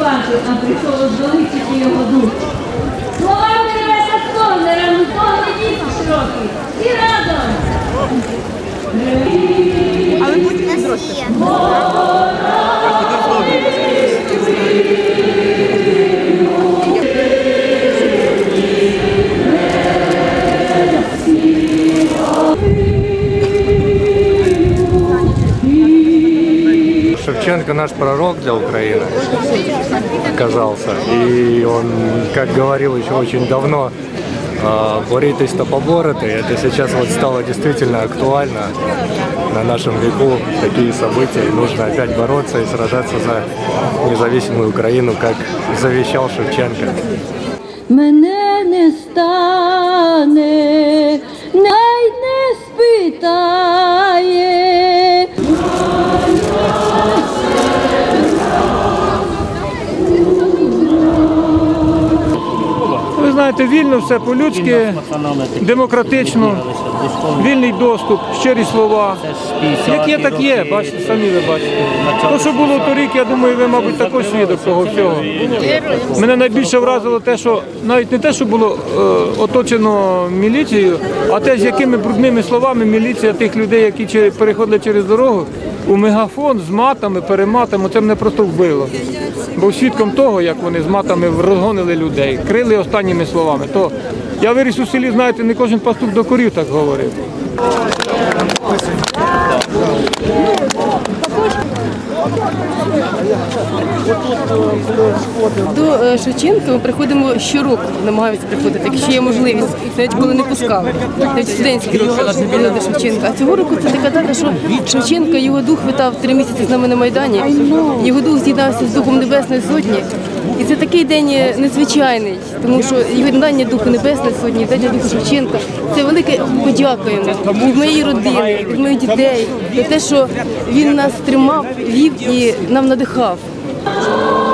спати, а прийшов оздоличити його дух. Словами ревеса стогнера, рану стогне діти широкі. І разом! Але потім зросте. Шевченко наш пророк для Украины оказался. И он, как говорил еще очень давно, э, боритесь то побороты. Это сейчас вот стало действительно актуально на нашем веку. Такие события. Нужно опять бороться и сражаться за независимую Украину, как завещал Шевченко. Мене не стане, Ви вільно все по-людськи, демократично, вільний доступ, щирі слова. Як є, так є, бачите, самі ви бачите. То, що було торік, я думаю, ви, мабуть, також свідок того всього. Мене найбільше вразило те, що навіть не те, що було е, оточено міліцією, а те, з якими брудними словами міліція тих людей, які переходили через дорогу, у мегафон з матами, перематами, це мене просто вбило. Був свідком того, як вони з матами розгонили людей, крили останніми словами. То я виріс у селі, знаєте, не кожен пастух до корів так говорив. До е, Шевченка ми приходимо щороку, намагаємося приходити, якщо є можливість, навіть коли не пускали. Навіть студентські роки ходили до Шевченка. А цього року це така дата, що Шевченка, його дух витав три місяці з нами на Майдані. Його дух з'єднався з Духом Небесної Сотні. І це такий день е, незвичайний, тому що єднання Духу Небесної Сотні, єднання Духу Шевченка. Це велике подяка йому від моєї родини, від моїх дітей, за те, що він нас тримав, вів і нам надихав. 啊。